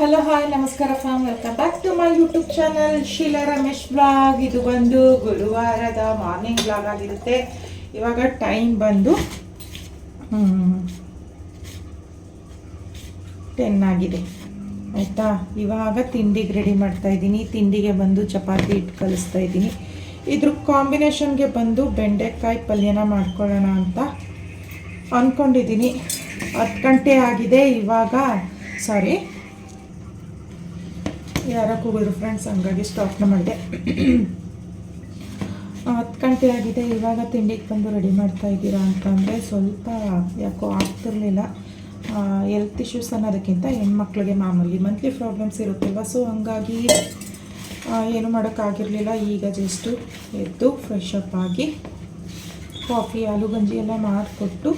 Hello hi ನಮಸ್ಕಾರ fam welcome back to my YouTube channel Sheela Ramesh blog ಇದು ಬಂದು ಗುರುವಾರದ morning blog ಆಗಿರುತ್ತೆ. ಇವಾಗ ಟೈಮ್ ಬಂದು ಟೆನ್ ಆಗಿದೆ. ಆಯಿತಾ? ಇವಾಗ ತಿಂಡಿಗೆ ರೆಡಿ ಮಾಡ್ತಾ ಇದ್ದೀನಿ. ತಿಂಡಿಗೆ ಬಂದು ಚಪಾತಿ ಇಟ್ಟು ಕಲಿಸ್ತಾ ಇದ್ದೀನಿ. ಇದ್ರ ಕಾಂಬಿನೇಷನ್ಗೆ ಬಂದು ಬೆಂಡೆಕಾಯಿ ಪಲ್ಯನ ಮಾಡ್ಕೊಳ್ಳೋಣ ಅಂತ ಅಂದ್ಕೊಂಡಿದ್ದೀನಿ ಹತ್ತು ಗಂಟೆ ಆಗಿದೆ. ಇವಾಗ ಸಾರಿ ಯಾರೋ ಕೂಗಿದ್ರು ಫ್ರೆಂಡ್ಸ್ ಹಂಗಾಗಿ ಸ್ಟಾಪ್ ಮಾಡಿದೆ. ಹತ್ತು ಗಂಟೆ ಆಗಿದೆ, ಇವಾಗ ತಿಂಡಿಗೆ ಬಂದು ರೆಡಿ ಮಾಡ್ತಾ ಇದ್ದೀರಾ ಅಂತಂದರೆ ಸ್ವಲ್ಪ ಯಾಕೋ ಆಗ್ತಿರ್ಲಿಲ್ಲ. ಹೆಲ್ತ್ ಇಶ್ಯೂಸ್ ಅನ್ನೋದಕ್ಕಿಂತ ಹೆಣ್ಮಕ್ಳಿಗೆ ಮಾಮೂಲಿ ಮಂತ್ಲಿ ಪ್ರಾಬ್ಲಮ್ಸ್ ಇರುತ್ತಲ್ವ? ಸೊ ಹಂಗಾಗಿ ಏನು ಮಾಡೋಕ್ಕಾಗಿರಲಿಲ್ಲ ಈಗ ಜಸ್ಟು ಎದ್ದು ಫ್ರೆಶ್ ಅಪ್ ಆಗಿ ಕಾಫಿ ಆಲೂ ಗಂಜಿ ಎಲ್ಲ ಮಾಡಿಕೊಟ್ಟು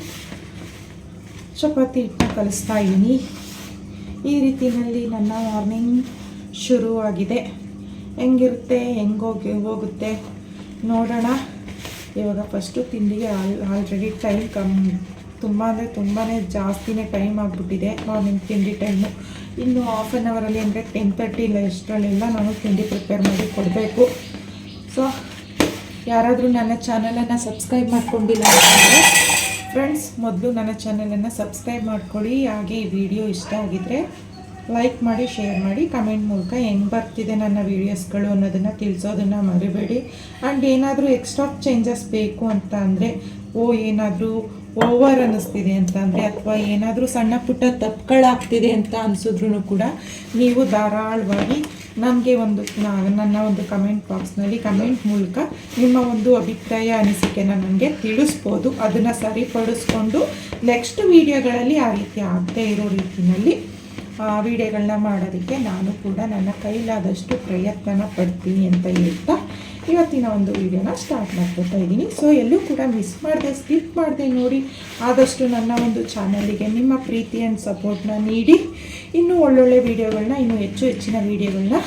ಚಪಾತಿ ಹಿಟ್ಟನ್ನ ಕಲಿಸ್ತಾ ಇದ್ದೀನಿ. ಈ ರೀತಿಯಲ್ಲಿ ನನ್ನ ಮಾರ್ನಿಂಗ್ ಶುರುವಾಗಿದೆ. ಹೆಂಗಿರುತ್ತೆ ಹೆಂಗೋಗಿ ಹೋಗುತ್ತೆ ನೋಡೋಣ. ಇವಾಗ ಫಸ್ಟು ತಿಂಡಿಗೆ ಆಲ್ ಆಲ್ರೆಡಿ ಟೈಮ್ ಕಮ್ಮಿ ತುಂಬ ಅಂದರೆ ತುಂಬಾ ಜಾಸ್ತಿನೇ ಟೈಮ್ ಆಗಿಬಿಟ್ಟಿದೆ ಮಾರ್ನಿಂಗ್ ತಿಂಡಿ ಟೈಮು ಇನ್ನು ಹಾಫ್ ಆನ್ ಅವರಲ್ಲಿ ಅಂದರೆ ಟೆನ್ ತರ್ಟಿ ಇಲ್ಲ ಎಷ್ಟರಲ್ಲೆಲ್ಲ ನಾನು ತಿಂಡಿ ಪ್ರಿಪೇರ್ ಮಾಡಿ ಕೊಡಬೇಕು. ಸೊ ಯಾರಾದರೂ ನನ್ನ ಚಾನಲನ್ನು ಸಬ್ಸ್ಕ್ರೈಬ್ ಮಾಡ್ಕೊಂಡಿಲ್ಲ ಅಂತಂದರೆ ಫ್ರೆಂಡ್ಸ್ ಮೊದಲು ನನ್ನ ಚಾನಲನ್ನು ಸಬ್ಸ್ಕ್ರೈಬ್ ಮಾಡ್ಕೊಳ್ಳಿ. ಹಾಗೆ ಈ ವಿಡಿಯೋ ಇಷ್ಟ ಆಗಿದ್ದರೆ ಲೈಕ್ ಮಾಡಿ ಶೇರ್ ಮಾಡಿ ಕಮೆಂಟ್ ಮೂಲಕ ಹೆಂಗೆ ಬರ್ತಿದೆ ನನ್ನ ವೀಡಿಯೋಸ್ಗಳು ಅನ್ನೋದನ್ನು ತಿಳಿಸೋದನ್ನು ಮರಿಬೇಡಿ. ಆ್ಯಂಡ್ ಏನಾದರೂ ಎಕ್ಸ್ಟ್ರಾ ಚೇಂಜಸ್ ಬೇಕು ಅಂತ ಅಂದರೆ, ಓ, ಏನಾದರೂ ಓವರ್ ಅನ್ನಿಸ್ತಿದೆ ಅಂತ ಅಂದರೆ, ಅಥವಾ ಏನಾದರೂ ಸಣ್ಣ ಪುಟ್ಟ ತಪ್ಪುಗಳಾಗ್ತಿದೆ ಅಂತ ಅನಿಸಿದ್ರು ಕೂಡ ನೀವು ಧಾರಾಳವಾಗಿ ನನಗೆ ಒಂದು ನನ್ನ ಒಂದು ಕಮೆಂಟ್ ಬಾಕ್ಸ್ನಲ್ಲಿ ಕಮೆಂಟ್ ಮೂಲಕ ನಿಮ್ಮ ಒಂದು ಅಭಿಪ್ರಾಯ, ಅನಿಸಿಕೆನ ನನಗೆ ತಿಳಿಸ್ಬೋದು. ಅದನ್ನು ಸರಿಪಡಿಸ್ಕೊಂಡು ನೆಕ್ಸ್ಟ್ ವೀಡಿಯೋಗಳಲ್ಲಿ ಆ ರೀತಿ ಆಗದೇ ಇರೋ ರೀತಿಯಲ್ಲಿ ವೀಡಿಯೋಗಳನ್ನ ಮಾಡೋದಕ್ಕೆ ನಾನು ಕೂಡ ನನ್ನ ಕೈಲಾದಷ್ಟು ಪ್ರಯತ್ನನ ಪಡ್ತೀನಿ ಅಂತ ಹೇಳ್ತಾ ಇವತ್ತಿನ ಒಂದು ವಿಡಿಯೋನ ಸ್ಟಾರ್ಟ್ ಮಾಡ್ಕೊತಾ ಇದ್ದೀನಿ. ಸೊ ಎಲ್ಲೂ ಕೂಡ ಮಿಸ್ ಮಾಡಿದೆ ಸ್ಕಿಪ್ ಮಾಡಿದೆ ನೋಡಿ. ಆದಷ್ಟು ನನ್ನ ಒಂದು ಚಾನಲಿಗೆ ನಿಮ್ಮ ಪ್ರೀತಿ ಆ್ಯಂಡ್ ಸಪೋರ್ಟ್ನ ನೀಡಿ. ಇನ್ನೂ ಒಳ್ಳೊಳ್ಳೆ ವಿಡಿಯೋಗಳನ್ನ ಇನ್ನೂ ಹೆಚ್ಚು ಹೆಚ್ಚಿನ ವೀಡಿಯೋಗಳನ್ನ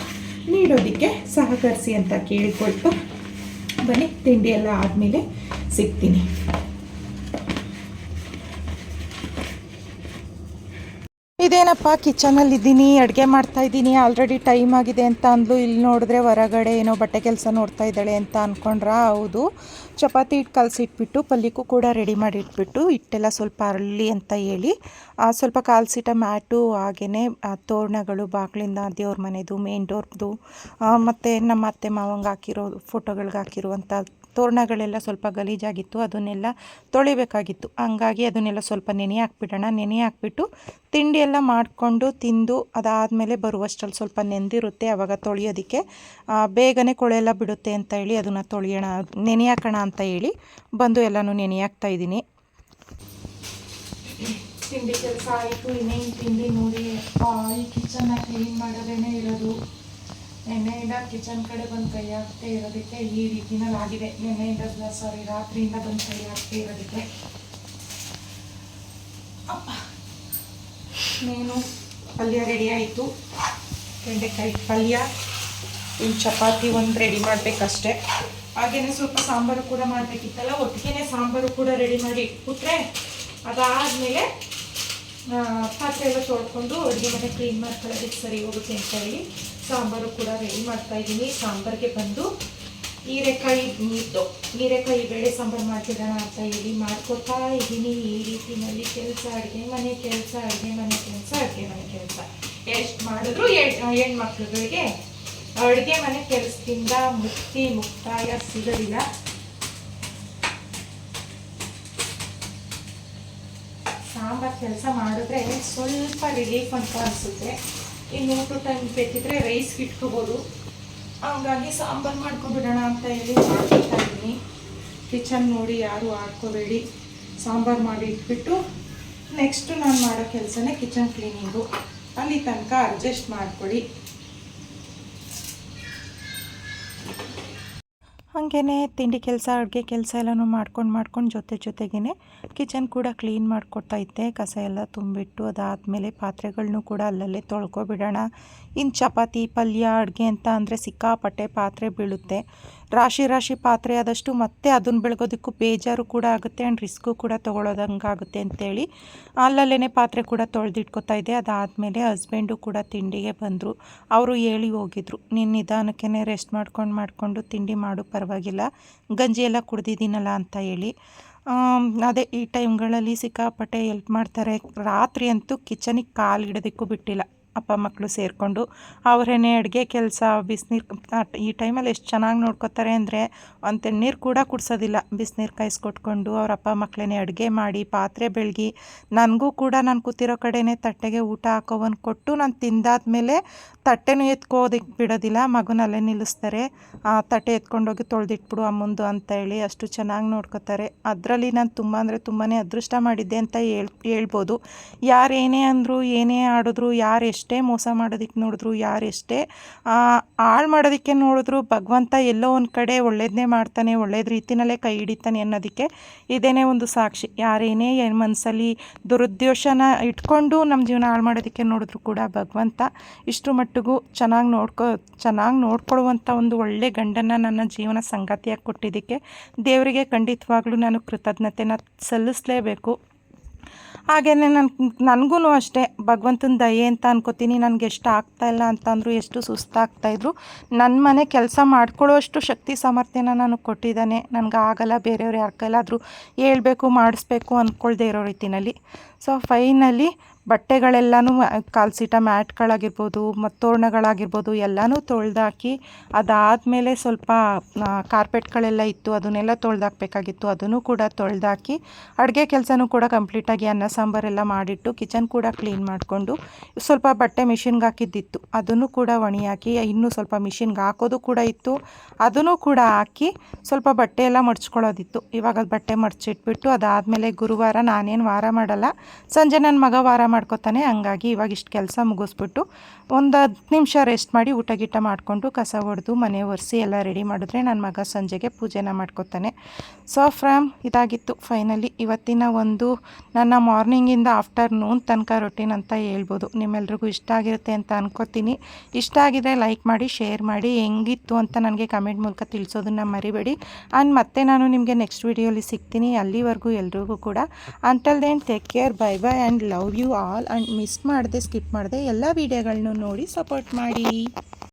ನೀಡೋದಕ್ಕೆ ಸಹಕರಿಸಿ ಅಂತ ಕೇಳಿಕೊಳ್ತಾ ಬನ್ನಿ. ತಿಂಡಿ ಎಲ್ಲ ಆದಮೇಲೆ ಸಿಗ್ತೀನಿ. ಇದೇನಪ್ಪ ಕಿಚನಲ್ಲಿ ಇದ್ದೀನಿ, ಅಡುಗೆ ಮಾಡ್ತಾ ಇದ್ದೀನಿ ಆಲ್ರೆಡಿ ಟೈಮ್ ಆಗಿದೆ ಅಂತ ಅಂದ್ಲು. ಇಲ್ಲಿ ನೋಡಿದ್ರೆ ಹೊರಗಡೆ ಏನೋ ಬಟ್ಟೆ ಕೆಲಸ ನೋಡ್ತಾ ಇದ್ದಾಳೆ ಅಂತ ಅಂದ್ಕೊಂಡ್ರ ಹೌದು. ಚಪಾತಿ ಹಿಟ್ಟು ಕಲಸಿಟ್ಬಿಟ್ಟು, ಪಲ್ಯಕ್ಕೂ ಕೂಡ ರೆಡಿ ಮಾಡಿ ಇಟ್ಬಿಟ್ಟು ಹಿಟ್ಟೆಲ್ಲ ಸ್ವಲ್ಪ ಅರಳಿ ಅಂತ ಹೇಳಿ ಸ್ವಲ್ಪ ಕಾಲ್ಸಿಟ್ಟ ಮ್ಯಾಟು ಹಾಗೆಯೇ ತೋರಣಗಳು, ಬಾಗಿಲಿಂದ ದೇವ್ರ ಮನೆದು ಮೇನ್ ಡೋರ್ದು ಮತ್ತು ನಮ್ಮ ಅತ್ತೆ ಮಾವಂಗೆ ಹಾಕಿರೋ ಫೋಟೋಗಳಿಗೆ ಹಾಕಿರುವಂಥ ತೋರಣಗಳೆಲ್ಲ ಸ್ವಲ್ಪ ಗಲೀಜಾಗಿತ್ತು, ಅದನ್ನೆಲ್ಲ ತೊಳಿಬೇಕಾಗಿತ್ತು. ಹಂಗಾಗಿ ಅದನ್ನೆಲ್ಲ ಸ್ವಲ್ಪ ನೆನೆ ಹಾಕ್ಬಿಡೋಣ. ನೆನೆ ಹಾಕ್ಬಿಟ್ಟು ತಿಂಡಿ ಎಲ್ಲ ಮಾಡಿಕೊಂಡು ತಿಂದು ಅದಾದಮೇಲೆ ಬರುವಷ್ಟರಲ್ಲಿ ಸ್ವಲ್ಪ ನೆಂದಿರುತ್ತೆ. ಆವಾಗ ತೊಳೆಯೋದಕ್ಕೆ ಬೇಗನೆ ಕೊಳೆ ಎಲ್ಲ ಬಿಡುತ್ತೆ ಅಂತ ಹೇಳಿ ಅದನ್ನು ತೊಳೆಯೋಣ, ನೆನೆ ಹಾಕೋಣ ಅಂತ ಹೇಳಿ ಬಂದು ಎಲ್ಲನೂ ನೆನೆ ಹಾಕ್ತಾ ಇದ್ದೀನಿ. ತಿಂಡಿ ಕೆಲಸ ಆಯಿತು, ಇನ್ನೇನು ತಿಂಡಿ ನೋಡಿ. ಈ ಕಿಚನ್ನ ಕ್ಲೀನ್ ಮಾಡೋದೇನೆ ಇರೋದು. ನೆನ್ನೆಯಿಂದ ಕಿಚನ್ ಕಡೆ ಬಂದು ಕೈ ಹಾಕ್ತೇ ಇರೋದಕ್ಕೆ ಈ ರೀತಿನಲ್ಲಿ ಆಗಿದೆ. ನೆನ್ನೆಯಿಂದ ಸಾರಿ ರಾತ್ರಿಯಿಂದ ಬಂದು ಕೈ ಹಾಕ್ತೇ ಇರೋದಕ್ಕೆ. ಅಪ್ಪ, ಮೇನು ಪಲ್ಯ ರೆಡಿ ಆಯಿತು. ಬೆಂಡೆಕಾಯಿ ಪಲ್ಯ, ಇನ್ನು ಚಪಾತಿ ಒಂದು ರೆಡಿ ಮಾಡಬೇಕಷ್ಟೆ. ಹಾಗೆಯೇ ಸ್ವಲ್ಪ ಸಾಂಬಾರು ಕೂಡ ಮಾಡಬೇಕಿತ್ತಲ್ಲ ಒಟ್ಟಿಗೆ ಸಾಂಬಾರು ಕೂಡ ರೆಡಿ ಮಾಡಿ ಇಟ್ಬಿಟ್ರೆ ಅದಾದಮೇಲೆ ಪಾತ್ರೆ ಎಲ್ಲ ತೊಳ್ಕೊಂಡು ಅಡುಗೆ ಮನೆ ಕ್ಲೀನ್ ಮಾಡ್ಕೊಳ್ಳೋದಕ್ಕೆ ಸರಿ ಹೋಗುತ್ತೆ ಅಂತ ಹೇಳಿ. ಸಾಂಬಾರು ಕೂಡ ರೆಡಿ ಮಾಡ್ತಾ ಇದ್ದೀನಿ. ಸಾಂಬಾರ್ಗೆ ಬಂದು ಹೀರೆಕಾಯಿ ಮೀತು ಹೀರೆಕಾಯಿ ಬೇಳೆ ಸಾಂಬಾರು ಮಾಡ್ತಿರೋಣ ಅಂತ ಹೇಳಿ ಮಾಡ್ಕೋತಾ ಇದ್ದೀನಿ. ಈ ರೀತಿನಲ್ಲಿ ಕೆಲಸ, ಅಡುಗೆ ಮನೆ ಕೆಲಸ, ಅಡುಗೆ ಮನೆ ಕೆಲಸ, ಅಡುಗೆ ಮನೆ ಕೆಲಸ. ಎಷ್ಟು ಮಾಡಿದ್ರು ಹೆಣ್ಮಕ್ಳುಗಳಿಗೆ ಅಡುಗೆ ಮನೆ ಕೆಲಸದಿಂದ ಮುಕ್ತಿ, ಮುಕ್ತಾಯ ಸಿಗೋದಿಲ್ಲ. ಸಾಂಬಾರು ಕೆಲಸ ಮಾಡಿದ್ರೆ ಸ್ವಲ್ಪ ರಿಲೀಫ್ ಅಂತ ಅನಿಸುತ್ತೆ. ಇನ್ನು ಊಟ ಟೈಮ್ ಬೇಕಿದ್ರೆ ರೈಸ್ ಇಟ್ಕೋಬೋದು. ಹಂಗಾಗಿ ಸಾಂಬಾರು ಮಾಡ್ಕೊಬಿಡೋಣ ಅಂತ ಹೇಳಿ ಮಾಡ್ಕೊತಾ ಇದ್ದೀನಿ. ಕಿಚನ್ ನೋಡಿ ಯಾರು ಆಡ್ಕೋಬೇಡಿ ಸಾಂಬಾರು ಮಾಡಿ ಇಟ್ಬಿಟ್ಟು ನೆಕ್ಸ್ಟು ನಾನು ಮಾಡೋ ಕೆಲಸನೇ ಕಿಚನ್ ಕ್ಲೀನಿಂಗು ಅಲ್ಲಿ ತನಕ ಅಡ್ಜಸ್ಟ್ ಮಾಡ್ಕೊಳ್ಳಿ ಹಾಗೇ ತಿಂಡಿ ಕೆಲಸ, ಅಡುಗೆ ಕೆಲಸ ಎಲ್ಲನೂ ಮಾಡ್ಕೊಂಡು ಮಾಡ್ಕೊಂಡು ಜೊತೆ ಜೊತೆಗೇ ಕಿಚನ್ ಕೂಡ ಕ್ಲೀನ್ ಮಾಡ್ಕೊಡ್ತಾ ಇದ್ದೆ. ಕಸ ಎಲ್ಲ ತುಂಬಿಟ್ಟು ಅದಾದಮೇಲೆ ಪಾತ್ರೆಗಳನ್ನೂ ಕೂಡ ಅಲ್ಲಲ್ಲೇ ತೊಳ್ಕೊಬಿಡೋಣ. ಇನ್ನು ಚಪಾತಿ, ಪಲ್ಯ, ಅಡುಗೆ ಅಂತ ಅಂದರೆ ಸಿಕ್ಕಾಪಟ್ಟೆ ಪಾತ್ರೆ ಬೀಳುತ್ತೆ. ರಾಶಿ ರಾಶಿ ಪಾತ್ರೆ ಆದಷ್ಟು ಮತ್ತೆ ಅದನ್ನು ಬೆಳಗೋದಕ್ಕೂ ಬೇಜಾರು ಕೂಡ ಆಗುತ್ತೆ ಆ್ಯಂಡ್ ರಿಸ್ಕು ಕೂಡ ತೊಗೊಳೋದಂಗೆ ಆಗುತ್ತೆ ಅಂತೇಳಿ. ಅಲ್ಲಲ್ಲೇ ಪಾತ್ರೆ ಕೂಡ ತೊಳೆದಿಟ್ಕೊತಾ ಇದೆ ಅದಾದಮೇಲೆ ಹಸ್ಬೆಂಡು ಕೂಡ ತಿಂಡಿಗೆ ಬಂದರು. ಅವರು ಹೇಳಿ ಹೋಗಿದ್ರು. ನೀನು ನಿಧಾನಕ್ಕೇ ರೆಸ್ಟ್ ಮಾಡ್ಕೊಂಡು ಮಾಡಿಕೊಂಡು ತಿಂಡಿ ಮಾಡು, ಪರವಾಗಿಲ್ಲ. ಗಂಜಿ ಎಲ್ಲ ಕುಡ್ದಿದ್ದೀನಲ್ಲ ಅಂತ ಹೇಳಿ. ಅದೇ ಈ ಟೈಮ್ಗಳಲ್ಲಿ ಸಿಕ್ಕಾಪಟ್ಟೆ ಎಲ್ಪ್ ಮಾಡ್ತಾರೆ. ರಾತ್ರಿ ಅಂತೂ ಕಿಚನಿಗೆ ಕಾಲು ಇಡೋದಕ್ಕೂ ಬಿಟ್ಟಿಲ್ಲ. ಅಪ್ಪ ಮಕ್ಕಳು ಸೇರಿಕೊಂಡು ಅವರೇನೆ ಅಡುಗೆ ಕೆಲಸ ಬಿಸಿನೀರು ಈ ಟೈಮಲ್ಲಿ ಎಷ್ಟು ಚೆನ್ನಾಗಿ ನೋಡ್ಕೋತಾರೆ ಅಂದರೆ ಒಂದು ತೆಣ್ಣೀರು ಕೂಡ ಕುಡ್ಸೋದಿಲ್ಲ. ಬಿಸಿನೀರು ಕಾಯಿಸ್ಕೊಟ್ಕೊಂಡು ಅವ್ರ ಅಪ್ಪ ಮಕ್ಕಳೇ ಅಡುಗೆ ಮಾಡಿ ಪಾತ್ರೆ ಬೆಳಗಿ ನನಗೂ ಕೂಡ ನಾನು ಕೂತಿರೋ ಕಡೆನೇ ತಟ್ಟೆಗೆ ಊಟ ಹಾಕೋವನ್ ಕೊಟ್ಟು ನಾನು ತಿಂದಾದ್ಮೇಲೆ ತಟ್ಟೆನೂ ಎತ್ಕೋದಕ್ಕೆ ಬಿಡೋದಿಲ್ಲ ಮಗುನಲ್ಲೇ ನಿಲ್ಲಿಸ್ತಾರೆ. ಆ, ತಟ್ಟೆ ಎತ್ಕೊಂಡೋಗಿ ತೊಳೆದಿಟ್ಬಿಡು ಅಮ್ಮಂದು ಅಂತ ಹೇಳಿ ಅಷ್ಟು ಚೆನ್ನಾಗಿ ನೋಡ್ಕೋತಾರೆ. ಅದರಲ್ಲಿ ನಾನು ತುಂಬ ಅಂದರೆ ತುಂಬಾ ಅದೃಷ್ಟ ಮಾಡಿದ್ದೆ ಅಂತ ಹೇಳ್ ಹೇಳ್ಬೋದು. ಯಾರೇನೇ ಅಂದರು ಏನೇ ಆಡಿದ್ರು ಯಾರು ಎಷ್ಟೇ ಮೋಸ ಮಾಡೋದಕ್ಕೆ ನೋಡಿದ್ರು ಯಾರು ಎಷ್ಟೇ ಹಾಳು ಮಾಡೋದಕ್ಕೆ ನೋಡಿದ್ರು, ಭಗವಂತ ಎಲ್ಲೋ ಒಂದು ಕಡೆ ಒಳ್ಳೇದನ್ನೇ ಮಾಡ್ತಾನೆ, ಒಳ್ಳೇದು ರೀತಿನಲ್ಲೇ ಕೈ ಹಿಡಿತಾನೆ ಅನ್ನೋದಕ್ಕೆ ಇದೇನೇ ಒಂದು ಸಾಕ್ಷಿ. ಯಾರೇನೇ ಏನು ಮನಸ್ಸಲ್ಲಿ ದುರುದ್ದೇಶನ ಇಟ್ಕೊಂಡು ನಮ್ಮ ಜೀವನ ಹಾಳು ಮಾಡೋದಕ್ಕೆ ನೋಡಿದ್ರು ಕೂಡ ಭಗವಂತ ಇಷ್ಟು ಮಟ್ಟಿಗೂ ಚೆನ್ನಾಗಿ ನೋಡ್ಕೊ, ಚೆನ್ನಾಗಿ ನೋಡ್ಕೊಳ್ಳುವಂಥ ಒಂದು ಒಳ್ಳೆ ಗಂಡನ ನನ್ನ ಜೀವನ ಸಂಗಾತಿಯಾಗಿ ಕೊಟ್ಟಿದ್ದಕ್ಕೆ ದೇವರಿಗೆ ಖಂಡಿತವಾಗ್ಲೂ ನಾನು ಕೃತಜ್ಞತೆನ ಸಲ್ಲಿಸಲೇಬೇಕು. ಹಾಗೆಯೇ ನನ್ನ ನನಗೂ ಅಷ್ಟೇ, ಭಗವಂತನ ದಯೆ ಅಂತ ಅನ್ಕೋತೀನಿ ನನಗೆ ಎಷ್ಟು ಆಗ್ತಾಯಿಲ್ಲ ಅಂತಂದ್ರು ಎಷ್ಟು ಸುಸ್ತಾಗ್ತಾಯಿದ್ರು ನನ್ನ ಮನೆ ಕೆಲಸ ಮಾಡ್ಕೊಳ್ಳೋಷ್ಟು ಶಕ್ತಿ ಸಾಮರ್ಥ್ಯನ ನಾನು ಕೊಟ್ಟಿದ್ದಾನೆ, ನನಗೆ ಆಗಲ್ಲ, ಬೇರೆಯವ್ರು ಯಾರ ಕೈಲಾದರೂ ಹೇಳಬೇಕು, ಮಾಡಿಸ್ಬೇಕು ಅಂದ್ಕೊಳ್ದೇ ಇರೋ ರೀತಿನಲ್ಲಿ. ಸೊ ಫೈನಲಿ ಬಟ್ಟೆಗಳೆಲ್ಲನೂ ಕಾಲ್ಸಿಟ ಮ್ಯಾಟ್ಗಳಾಗಿರ್ಬೋದು ಮತ್ತು ತೋರಣಗಳಾಗಿರ್ಬೋದು ಎಲ್ಲನೂ ತೊಳೆದಾಕಿ ಅದಾದಮೇಲೆ ಸ್ವಲ್ಪ ಕಾರ್ಪೆಟ್ಗಳೆಲ್ಲ ಇತ್ತು, ಅದನ್ನೆಲ್ಲ ತೊಳೆದಾಕ್ಬೇಕಾಗಿತ್ತು, ಅದನ್ನು ಕೂಡ ತೊಳೆದಾಕಿ ಅಡುಗೆ ಕೆಲಸನೂ ಕೂಡ ಕಂಪ್ಲೀಟಾಗಿ ಅನ್ನ ಸಾಂಬಾರೆಲ್ಲ ಮಾಡಿಟ್ಟು ಕಿಚನ್ ಕೂಡ ಕ್ಲೀನ್ ಮಾಡಿಕೊಂಡು ಸ್ವಲ್ಪ ಬಟ್ಟೆ ಮಿಷಿನ್ಗೆ ಹಾಕಿದ್ದಿತ್ತು ಅದನ್ನು ಕೂಡ ಒಣಿ ಹಾಕಿ ಇನ್ನೂ ಸ್ವಲ್ಪ ಮಿಷಿನ್ಗೆ ಹಾಕೋದು ಕೂಡ ಇತ್ತು. ಅದನ್ನು ಕೂಡ ಹಾಕಿ ಸ್ವಲ್ಪ ಬಟ್ಟೆ ಎಲ್ಲ ಮಡ್ಚ್ಕೊಳ್ಳೋದಿತ್ತು. ಇವಾಗ ಬಟ್ಟೆ ಮಡ್ಚಿಟ್ಬಿಟ್ಟು ಅದಾದಮೇಲೆ ಗುರುವಾರ ನಾನೇನು ವಾರ ಮಾಡಲ್ಲ. ಸಂಜೆ ನನ್ನ ಮಗ ವಾರ ಮಾಡ್ಕೊತಾನೆ. ಹಂಗಾಗಿ ಇವಾಗ ಇಷ್ಟು ಕೆಲಸ ಮುಗಿಸ್ಬಿಟ್ಟು ಒಂದು ಹತ್ತು ನಿಮಿಷ ರೆಸ್ಟ್ ಮಾಡಿ ಊಟ ಗೀಟ ಮಾಡಿಕೊಂಡು ಕಸ ಹೊಡೆದು ಮನೆ ಒರೆಸಿ ಎಲ್ಲ ರೆಡಿ ಮಾಡಿದ್ರೆ ನನ್ನ ಮಗ ಸಂಜೆಗೆ ಪೂಜೆನ ಮಾಡ್ಕೊತಾನೆ. ಸೊ ಫ್ರಾಮ್ ಇದಾಗಿತ್ತು ಫೈನಲಿ ಇವತ್ತಿನ ಒಂದು ನನ್ನ ಮಾರ್ನಿಂಗಿಂದ ಆಫ್ಟರ್ನೂನ್ ತನಕ ರೊಟೀನ್ ಅಂತ ಹೇಳ್ಬೋದು. ನಿಮ್ಮೆಲ್ರಿಗೂ ಇಷ್ಟ ಆಗಿರುತ್ತೆ ಅಂತ ಅನ್ಕೋತೀನಿ. ಇಷ್ಟ ಆಗಿದ್ರೆ ಲೈಕ್ ಮಾಡಿ ಶೇರ್ ಮಾಡಿ, ಹೆಂಗಿತ್ತು ಅಂತ ನನಗೆ ಕಮೆಂಟ್ ಮೂಲಕ ತಿಳಿಸೋದನ್ನ ಮರಿಬೇಡಿ. ಆ್ಯಂಡ್ ಮತ್ತೆ ನಾನು ನಿಮಗೆ ನೆಕ್ಸ್ಟ್ ವೀಡಿಯೋಲಿ ಸಿಗ್ತೀನಿ. ಅಲ್ಲಿವರೆಗೂ ಎಲ್ರಿಗೂ ಕೂಡ. Until then take care bye bye and love you all and miss ಮಾಡದೆ ಸ್ಕಿಪ್ ಮಾಡದೆ ಎಲ್ಲ ವೀಡಿಯೋಗಳನ್ನೂ ನೋಡಿ ಸಪೋರ್ಟ್ ಮಾಡಿ.